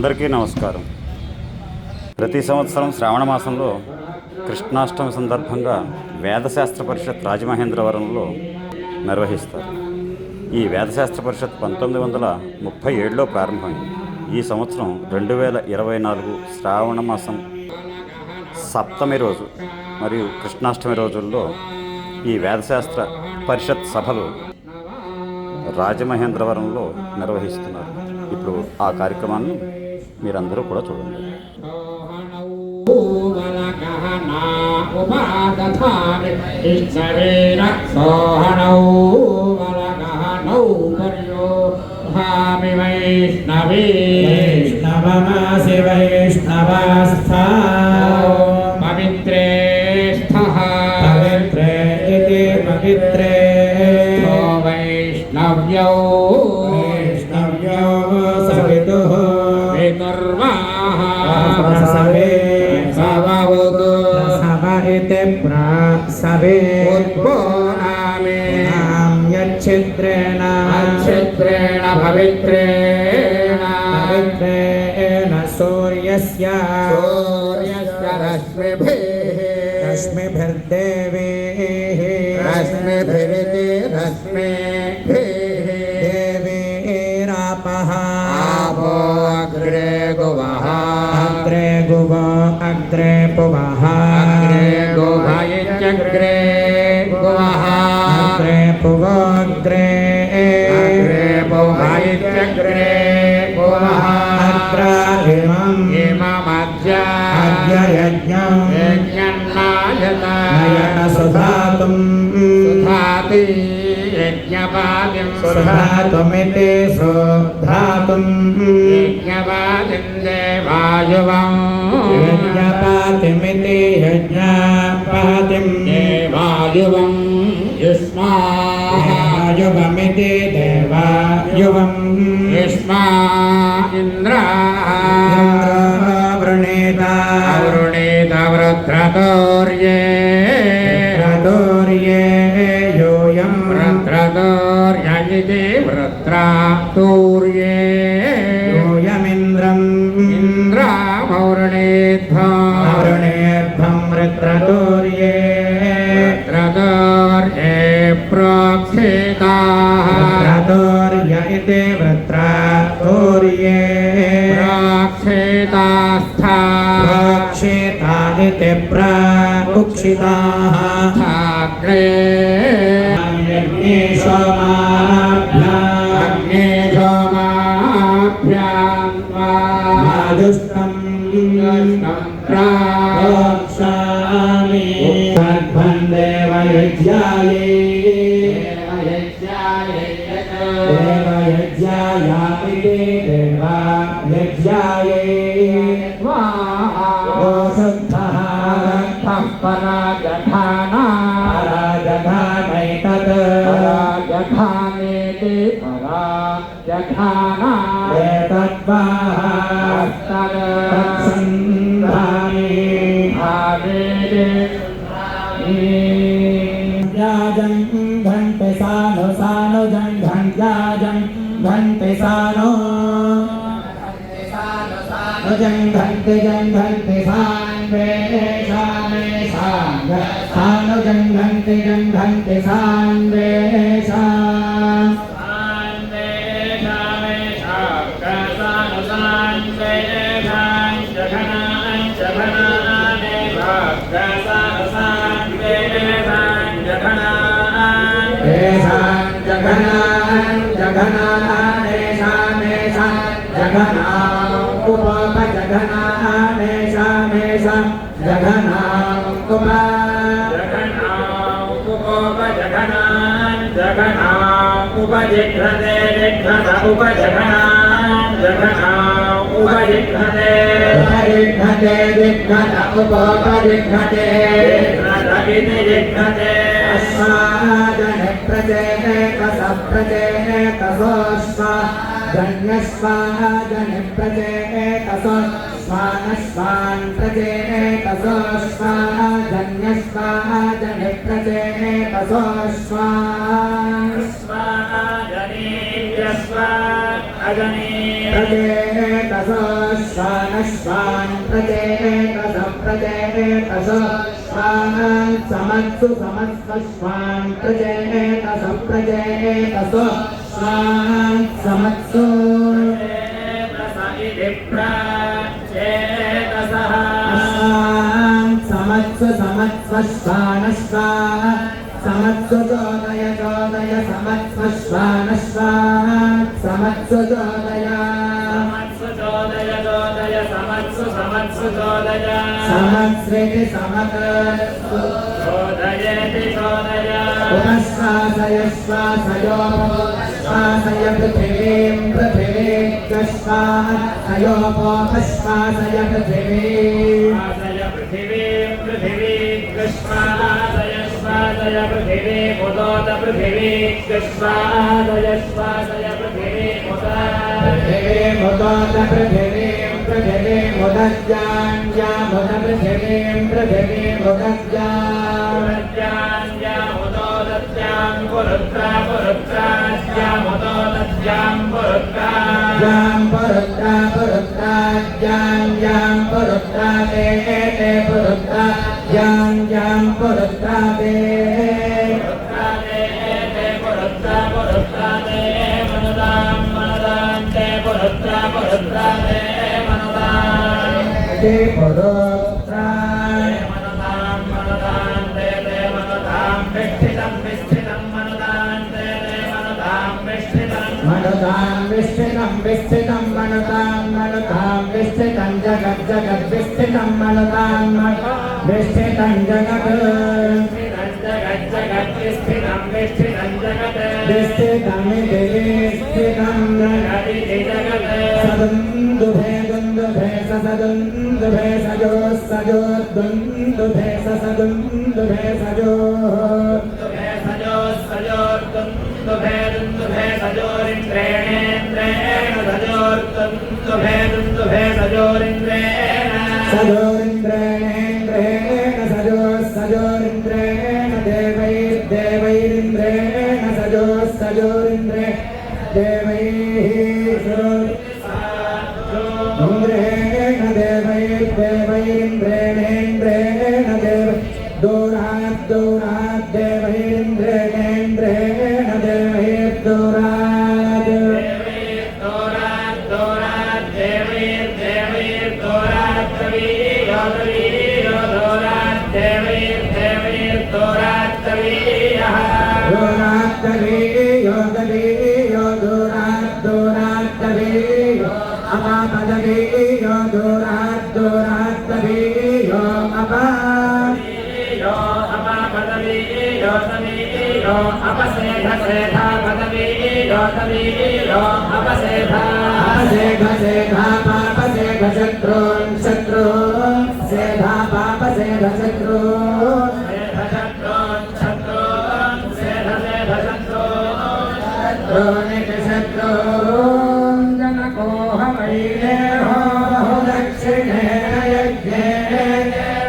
అందరికీ నమస్కారం. ప్రతి సంవత్సరం శ్రావణ మాసంలో కృష్ణాష్టమి సందర్భంగా వేదశాస్త్ర పరిషత్ రాజమహేంద్రవరంలో నిర్వహిస్తారు. ఈ వేదశాస్త్ర పరిషత్ పంతొమ్మిది వందల ముప్పై ఏడులో ప్రారంభమైంది. ఈ సంవత్సరం రెండు వేల ఇరవై నాలుగు శ్రావణ మాసం సప్తమి రోజు మరియు కృష్ణాష్టమి రోజుల్లో ఈ వేదశాస్త్ర పరిషత్ సభలు రాజమహేంద్రవరంలో నిర్వహిస్తున్నారు. ఇప్పుడు ఆ కార్యక్రమాన్ని మీరందరూ కూడా చూడండి. వైష్ణవమాసి వైష్ణవాస్థా పవిత్రే స్థః పవిత్రే ఇతి పవిత్రే వైష్ణవ్యో पवित्रेण। पवित्रेण सूर्यस्य। सूर्यस्य रश्मिभिः। रश्मिभिर्देवेः। रश्मिभिरिति रश्मिभिः। देवेरापः। अग्रे गुवः। अग्रे गुव अग्रे पुवः। अग्रे गुभ इत्यग्रे गुवः। अग्रे पुवः అగ్ర ఇమం ఇమమద్య అద్యయజ్ఞం యజ్ఞన్నాయత. నయన సుధాతుం. సుధాతి యజ్ఞపాదిం. సుధాతుమితి సుధాతుం. యజ్ఞపాదిం దేవాయువం. యజ్ఞపాతిమితి యజ్ఞపాతిం. దేవాయువం. युवमिति देवा युवम् युष्मा इन्द्र वृणेता वृणेता व्रत्रतोर्ये व्रतोर्ये योऽयं व्रत्रतोर्य इति व्रत्रातोर्ये योऽयमिन्द्रम्। इन्द्रामौरणेध्वा वृणेध्वं व्रत्रतो ప్రోక్షితాः రథోర్య ఇతి వృత్రతోర్యే ప్రోక్షితాస్థా ప్రోక్షితా ఇతి ప్రాక్షితాः అగ్రే యజ్ఞేశ్వమాభ్యాం అగ్నే సోమాభ్యాం మాదుష్టం ప్రోక్షామి దేవయజ్ఞాయే దేవయజ్ఞాయామితి దేవయజ్ఞాయే ఓషుద్ధः పరాజఠానా పరాజఘానైతత్ జం ఘంజాజం ఘంటి సాను జం ఘంటి జం ఘంటి సాన్ వేషామే సాంగ సాను జం ఘంటి జం ఘంటి సాన్ వేషా उपाप जघनामेषामेष जघनां कुपा जघनान् जघनाम् उपजिघ्रते जिघ्रत उपजघनान् जघनाम् उपजिघ्रते उपजिघ्रते ब्रह्मस्वाहा जनिप्रजेतसो स्वानस्वान् प्रजेतसो स्वाहा जन्यस्वाहा जनिप्रजेतसो स्वाहा प्रजेतसो स्वानस्वान् प्रजेतसो प्रजेतसो स्वान् समत्सु समत्स्वश्वान् प्रजेतसो प्रजेतसो సమత్సు సమత్సు సమత్స్వానశ్వా సమత్సు చోదయ చోదయ సమత్స్వానశ్వా సమత్సు చోదయ సమత్స్వేతి సమత చోదయతి చోదయ ఉపశ్వాసయ శ్వాసయోప चोदय चोदय समत्सु समत्सु चोदय समत्स्विति समत् चोदयेति चोदय उपश्वासय श्वासयो श्वासय पृथिवीं पृथिवीश्वासयोपोपश्वासय पृथिवीम् श्वासय पृथिवीं पृथिवी कृष्णादय श्वासय पृथिवी मुदोत पृथिवी कृष्णादय श्वासय पृथिवी पृथिवीमुदोत पृथिवीं पृथिवीमुदज्ञान्यामुद पृथिवीं पृथिवीमुदज्ञान् मुदोदत्यां पुरुत्रा पुरुत्रास्यां मुदोदत्यां पुरुत्रा यां पुरुत्रा पुरुत्राज्ञां यां पुरुत्रा ते ते पुरुत्रा यां यां पुरुत्रा ते पुरुत्रादे ते पुरुत्रा मनुतां विष्ठितं विष्ठितं मनुतां मनुतां विष्ठितं जगत् जगत् विष्ठितं मनुतां विष्ठितं जगत् जगज्जगत्स्थितं विष्ठितं जगत् विष्ठितमिति विष्ठितं सदुन्दुभे दुन्दुभे सदुन्दुभे सजो सजो दुन्दुभे सदुन्दुभे सजो सजो सजोर्दुन्दुभे दुन्दुभे सजोर्दुन्दुभे दुन्दुभे अपसेधा अपसेघ सेघा पापसेघ शत्रून् शत्रून्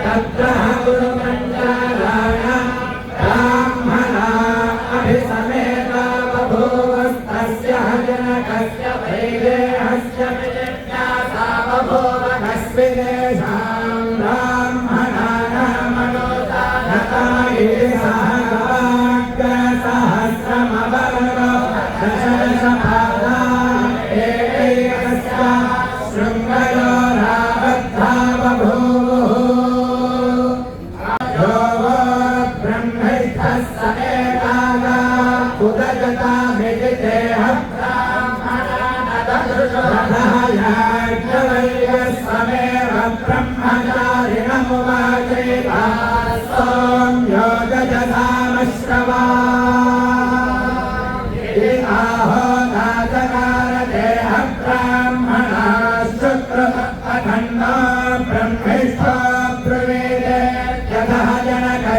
तत्र